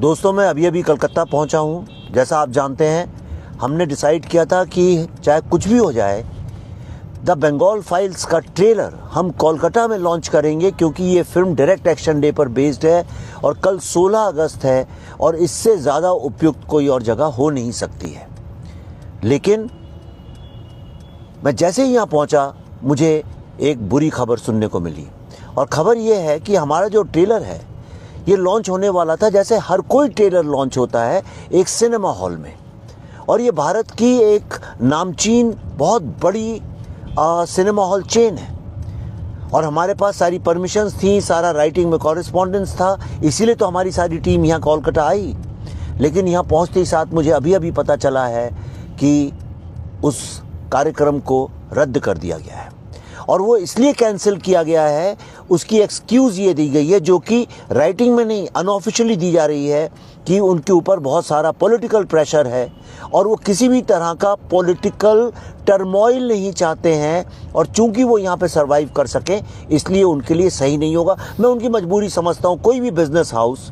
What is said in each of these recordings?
दोस्तों, मैं अभी अभी कलकत्ता पहुँचा हूँ। जैसा आप जानते हैं, हमने डिसाइड किया था कि चाहे कुछ भी हो जाए द बंगाल फाइल्स का ट्रेलर हम कोलकाता में लॉन्च करेंगे क्योंकि ये फ़िल्म डायरेक्ट एक्शन डे पर बेस्ड है और कल 16 अगस्त है और इससे ज़्यादा उपयुक्त कोई और जगह हो नहीं सकती है। लेकिन मैं जैसे ही यहाँ पहुँचा, मुझे एक बुरी खबर सुनने को मिली। और खबर ये है कि हमारा जो ट्रेलर है ये लॉन्च होने वाला था जैसे हर कोई ट्रेलर लॉन्च होता है एक सिनेमा हॉल में। और ये भारत की एक नामचीन बहुत बड़ी आ, सिनेमा हॉल चेन है। और हमारे पास सारी परमिशंस थी सारा राइटिंग में कॉरेस्पॉन्डेंस था इसीलिए तो हमारी सारी टीम यहाँ कोलकाता आई। लेकिन यहाँ पहुँचते ही साथ मुझे अभी अभी पता चला है कि उस कार्यक्रम को रद्द कर दिया गया है। और वो इसलिए कैंसिल किया गया है उसकी एक्सक्यूज़ ये दी गई है, जो कि राइटिंग में नहीं अनऑफिशियली दी जा रही है कि उनके ऊपर बहुत सारा पॉलिटिकल प्रेशर है और वो किसी भी तरह का पॉलिटिकल टर्मोइल नहीं चाहते हैं और चूँकि वो यहाँ पे सरवाइव कर सकें, इसलिए उनके लिए सही नहीं होगा। मैं उनकी मजबूरी समझता हूँ, कोई भी बिज़नेस हाउस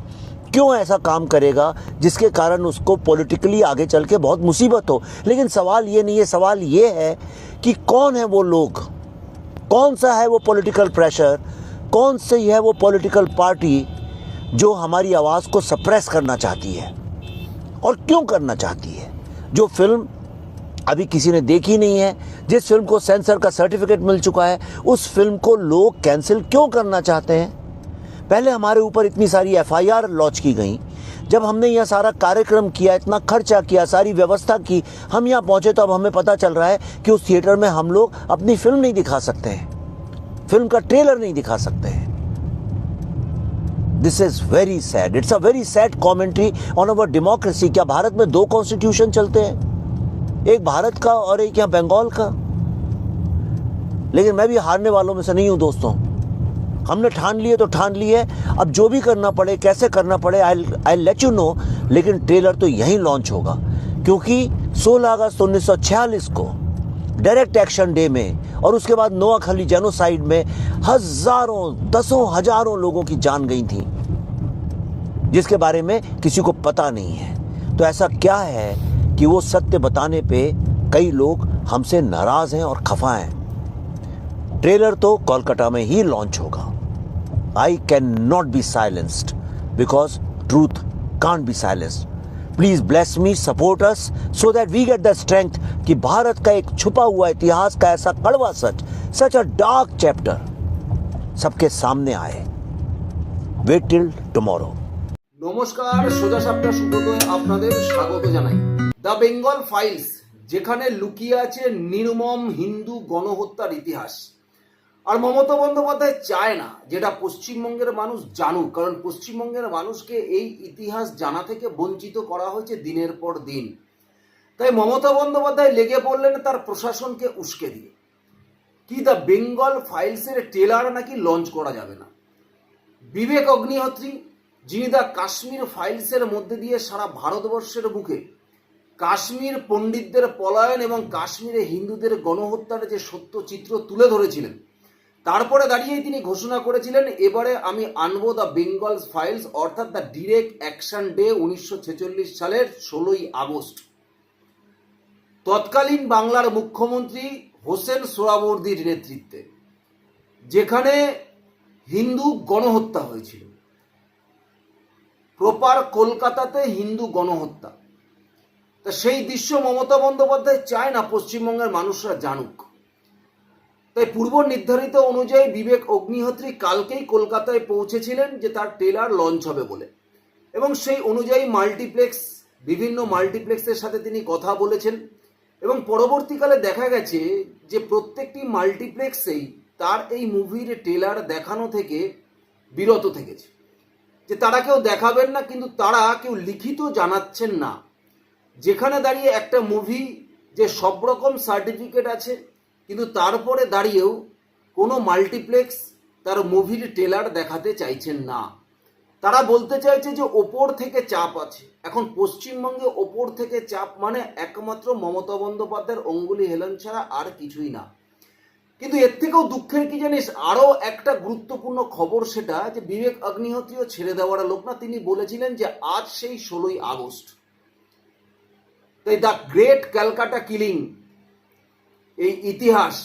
क्यों ऐसा काम करेगा जिसके कारण उसको पॉलिटिकली आगे चल के बहुत मुसीबत हो? लेकिन सवाल ये नहीं है, सवाल ये है कि कौन है वो लोग? कौन सा है वो पॉलिटिकल प्रेशर कौन सी है वो पॉलिटिकल पार्टी जो हमारी आवाज़ को सप्रेस करना चाहती है? और क्यों करना चाहती है? जो फ़िल्म अभी किसी ने देखी नहीं है, जिस फ़िल्म को सेंसर का सर्टिफिकेट मिल चुका है, उस फ़िल्म को लोग कैंसिल क्यों करना चाहते हैं? पहले हमारे ऊपर इतनी सारी एफआईआर लॉन्च की गई। जब हमने यह सारा कार्यक्रम किया, इतना खर्चा किया, सारी व्यवस्था की, हम यहाँ पहुँचे तो अब हमें पता चल रहा है कि उस थिएटर में हम लोग अपनी फ़िल्म नहीं दिखा सकते हैं। फ़िल्म का ट्रेलर नहीं दिखा सकते हैं। This is very sad it's a very sad commentary on our democracy क्या भारत में दो कॉन्स्टिट्यूशन चलते हैं? एक भारत का और एक यहाँ बंगाल का। लेकिन मैं भी हारने वालों में से नहीं हूँ, दोस्तों। हमने ठान लिए तो ठान लिए अब जो भी करना पड़े, कैसे करना पड़े आई लेट यू नो लेकिन ट्रेलर तो यहीं लॉन्च होगा। क्योंकि 16 अगस्त 1946 को डायरेक्ट एक्शन डे में और उसके बाद नोआ खली जेनोसाइड में हज़ारों, दसों हज़ारों लोगों की जान गई थी, जिसके बारे में किसी को पता नहीं है। तो ऐसा क्या है कि वो सत्य बताने पे कई लोग हमसे नाराज़ हैं और खफा हैं? ट्रेलर तो कोलकाता में ही लॉन्च होगा। I can not be silenced because truth can't be silenced please bless me support us so that we get the strength कि भारत का एक छुपा हुआ इतिहास का ऐसा कड़वा सच सच अ डार्क चैप्टर सबके सामने आए वेट टिल टुमारो নমস্কার সোজা সাপটা সুব্রত আপনাদের স্বাগত জানাই দ্য বেঙ্গল ফাইলস যেখানে লুকিয়ে আছে নির্মম হিন্দু গণহত্যার ইতিহাস আর মমতা বন্দ্যোপাধ্যায় চায় না, যেটা পশ্চিমবঙ্গের মানুষ জানুক, কারণ পশ্চিমবঙ্গের মানুষকে এই ইতিহাস জানা থেকে বঞ্চিত করা হয়েছে দিনের পর দিন। তাই মমতা বন্দ্যোপাধ্যায় লেগে পড়লেন তার প্রশাসনকে উস্কে দিয়ে। কি দ্য বেঙ্গল ফাইলসের টেলার নাকি লঞ্চ করা যাবে না? বিবেক অগ্নিহোত্রী, যিনি দ্য কাশ্মীর ফাইলসের মধ্যে দিয়ে সারা ভারতবর্ষের বুকে কাশ্মীর পণ্ডিতদের পলায়ন এবং কাশ্মীরে হিন্দুদের গণহত্যার যে সত্য চিত্র তুলে ধরেছিলেন তারপরে দাঁড়িয়েই তিনি ঘোষণা করেছিলেন, এবারে আমি আনব দ্য বেঙ্গল ফাইলস, অর্থাৎ দ্য ডিরেক্ট অ্যাকশন ডে উনিশশো ছেচল্লিশ সালের ষোলোই আগস্ট। তৎকালীন বাংলার মুখ্যমন্ত্রী হোসেন সোহরাবর্দীর নেতৃত্বে, যেখানে হিন্দু গণহত্যা হয়েছিল। প্রপার কলকাতাতে হিন্দু গণহত্যা। তা সেই দৃশ্য মমতা বন্দ্যোপাধ্যায় চায় না পশ্চিমবঙ্গের মানুষরা জানুক। তাই পূর্ব নির্ধারিত অনুযায়ী বিবেক অগ্নিহোত্রী কালকেই কলকাতায় পৌঁছেছিলেন যে তার ট্রেলার লঞ্চ হবে বলে। এবং সেই অনুযায়ী মাল্টিপ্লেক্স, বিভিন্ন মাল্টিপ্লেক্সের সাথে তিনি কথা বলেছেন। এবং পরবর্তীকালে দেখা গেছে যে প্রত্যেকটি মাল্টিপ্লেক্সেই তার এই মুভির ট্রেলার দেখানো থেকে বিরত থেকেছে। যে তারা কেউ দেখাবেন না, কিন্তু তারা কেউ লিখিত জানাচ্ছেন না। যেখানে দাঁড়িয়ে একটা মুভি যে সব রকম সার্টিফিকেট আছে কিন্তু তারপরে দাঁড়িয়েও কোনো মাল্টিপ্লেক্স তার মুভির ট্রেলার দেখাতে চাইছেন না। তারা বলতে চাইছে যে ওপর থেকে চাপ আছে। এখন পশ্চিমবঙ্গে ওপর থেকে চাপ মানে একমাত্র মমতা বন্দ্যোপাধ্যায়ের অঙ্গুলি হেলন ছাড়া আর কিছুই না। কিন্তু এর থেকেও দুঃখের কি জানিস? আরও একটা গুরুত্বপূর্ণ খবর সেটা যে বিবেক অগ্নিহোত্রীও ছেড়ে দেওয়ার লোক না, তিনি বলেছিলেন যে আজ সেই ষোলোই আগস্ট। তাই দ্য গ্রেট ক্যালকাটা কিলিং এই ইতিহাস,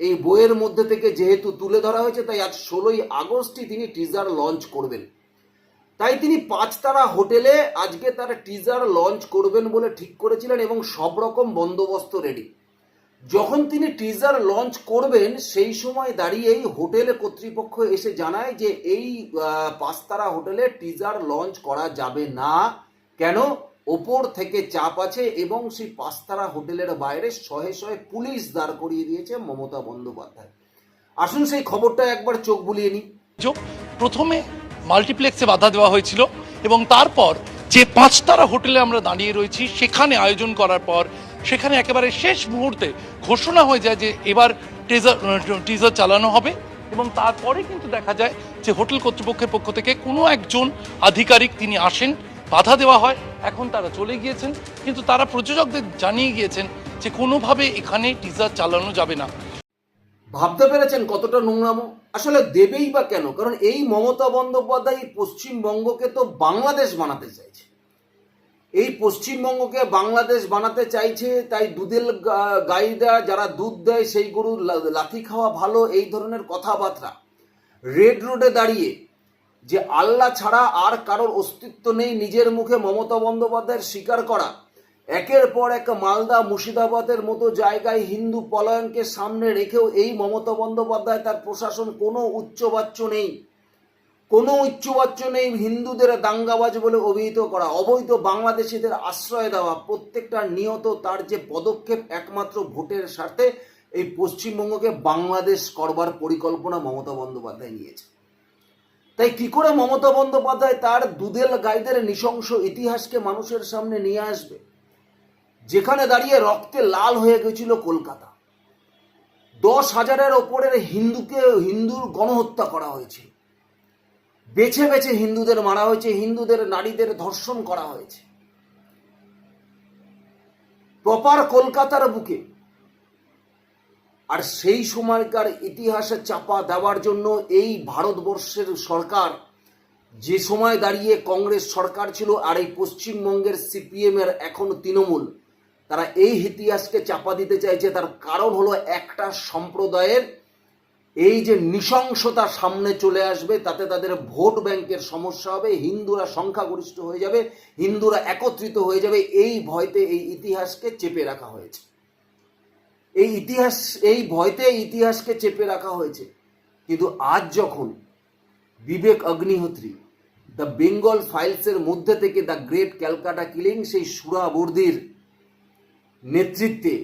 এই বইয়ের মধ্যে থেকে যেহেতু তুলে ধরা হয়েছে, তাই আজ ষোলোই আগস্টই তিনি টিজার লঞ্চ করবেন। তাই তিনি পাঁচতারা হোটেলে আজকে তার টিজার লঞ্চ করবেন বলে ঠিক করেছিলেন এবং সব রকম বন্দোবস্ত রেডি যখন তিনি টিজার লঞ্চ করবেন, সেই সময় দাঁড়িয়েই হোটেল কর্তৃপক্ষ এসে জানায় যে এই পাঁচতারা হোটেলে টিজার লঞ্চ করা যাবে না। কেন? ওপর থেকে চাপ আছে এবং সেই পাঁচতারা হোটেলের বাইরে শহে শহে পুলিশ দাঁড় করিয়ে দিয়েছে মমতা বন্দ্যোপাধ্যায়। আসুন সেই খবরটা একবার চোখ বুলিয়ে নিই। প্রথমে মাল্টিপ্লেক্সে বাধা দেওয়া হয়েছিল এবং তারপর যে পাঁচতারা হোটেলে আমরা দাঁড়িয়ে রয়েছি, সেখানে আয়োজন করার পর সেখানে একেবারে শেষ মুহূর্তে ঘোষণা হয়ে যায় যে এবার টিজার টিজার চালানো হবে এবং তারপরে কিন্তু দেখা যায় যে হোটেল কর্তৃপক্ষের পক্ষ থেকে কোনো একজন আধিকারিক তিনি আসেন বাধা দেওয়া হয়। এখন তারা চলে গিয়েছেন, কিন্তু তারা প্রযোজকদের জানিয়ে গিয়েছেন যে কোনোভাবে এখানে টিজার চালানো যাবে না। ভাবতে পেরেছেন কতটা নোংরামো? আসলে দেবেই বা কেন? কারণ এই মমতা বন্দ্যোপাধ্যায় পশ্চিমবঙ্গকে তো বাংলাদেশ বানাতে চাইছে। এই পশ্চিমবঙ্গকে বাংলাদেশ বানাতে চাইছে, তাই দুধের গাইরা যারা দুধ দেয়, সেই গরু লাথি খাওয়া ভালো, এই ধরনের কথাবার্তা। রেড রোডে দাঁড়িয়ে যে আল্লাহ ছাড়া আর কারোর অস্তিত্ব নেই নিজের মুখে মমতা বন্দ্যোপাধ্যায়ের স্বীকার করা। একের পর এক মালদা মুর্শিদাবাদের মতো জায়গায় হিন্দু পলায়নকে সামনে রেখেও এই মমতা বন্দ্যোপাধ্যায় তার প্রশাসন কোনো উচ্চবাচ্য নেই। কোনো উচ্চবাচ্য নেই হিন্দুদের দাঙ্গাবাজ বলে অভিহিত করা। অবৈধ বাংলাদেশিদের আশ্রয় দেওয়া। প্রত্যেকটা নিয়ত তার যে পদক্ষেপ একমাত্র ভোটের স্বার্থে এই পশ্চিমবঙ্গকে বাংলাদেশ করবার পরিকল্পনা মমতা বন্দ্যোপাধ্যায় নিয়েছে। তাই কি করে মমতা বন্দ্যোপাধ্যায় তার দুদেল গাইদের নৃশংস ইতিহাসকে মানুষের সামনে নিয়ে আসবে? যেখানে দাঁড়িয়ে রক্তে লাল হয়ে গেছিল কলকাতা। দশ হাজারের ওপরের হিন্দুকে, হিন্দুর গণহত্যা করা হয়েছে। বেছে বেছে হিন্দুদের মারা হয়েছে, হিন্দুদের নারীদের ধর্ষণ করা হয়েছে। প্রপার কলকাতার বুকে আর সেই সময়কার ইতিহাসে চাপা দেওয়ার জন্য এই ভারতবর্ষের সরকার যে সময় দাঁড়িয়ে কংগ্রেস সরকার ছিল আর এই পশ্চিমবঙ্গের সিপিএম এর এখন তৃণমূল, তারা এই ইতিহাসকে চাপা দিতে চাইছে। তার কারণ হলো একটা সম্প্রদায়ের এই যে নৃশংসতা সামনে চলে আসবে, তাতে তাদের ভোট ব্যাংকের সমস্যা হবে, হিন্দুরা সংখ্যাগরিষ্ঠ হয়ে যাবে, হিন্দুরা একত্রিত হয়ে যাবে, এই ভয়তে এই ইতিহাসকে চেপে রাখা হয়েছে। এই ইতিহাস, এই ভয়তে ইতিহাসকে চেপে রাখা হয়েছে। কিন্তু আজ যখন বিবেক অগ্নিহোত্রী দ্য বেঙ্গল ফাইলসের মধ্যে থেকে দ্য গ্রেট ক্যালকাটা কিলিং সেই সুরাবর্দির নেতৃত্বে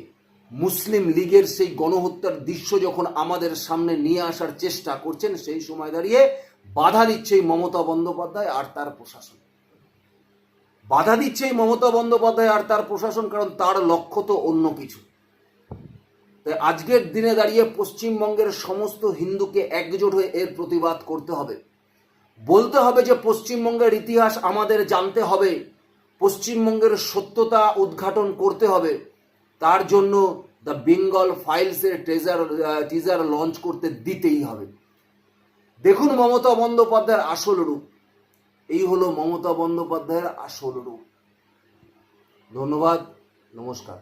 মুসলিম লীগের সেই গণহত্যার দৃশ্য যখন আমাদের সামনে নিয়ে আসার চেষ্টা করছেন, সেই সময় দাঁড়িয়ে বাধা দিচ্ছে এই মমতা বন্দ্যোপাধ্যায় আর তার প্রশাসন। বাধা দিচ্ছে এই মমতা বন্দ্যোপাধ্যায় আর তার প্রশাসন, কারণ তার লক্ষ্য তো অন্য কিছু। তাই আজকের দিনে দাঁড়িয়ে পশ্চিমবঙ্গের সমস্ত হিন্দুকে একজোট হয়ে এর প্রতিবাদ করতে হবে। বলতে হবে যে পশ্চিমবঙ্গের ইতিহাস আমাদের জানতে হবে, পশ্চিমবঙ্গের সত্যতা উদ্ঘাটন করতে হবে। তার জন্য দ্য বেঙ্গল ফাইলসের ট্রেজার টিজার লঞ্চ করতে দিতেই হবে। দেখুন মমতা বন্দ্যোপাধ্যায়ের আসল রূপ। এই হলো মমতা বন্দ্যোপাধ্যায়ের আসল রূপ। ধন্যবাদ, নমস্কার।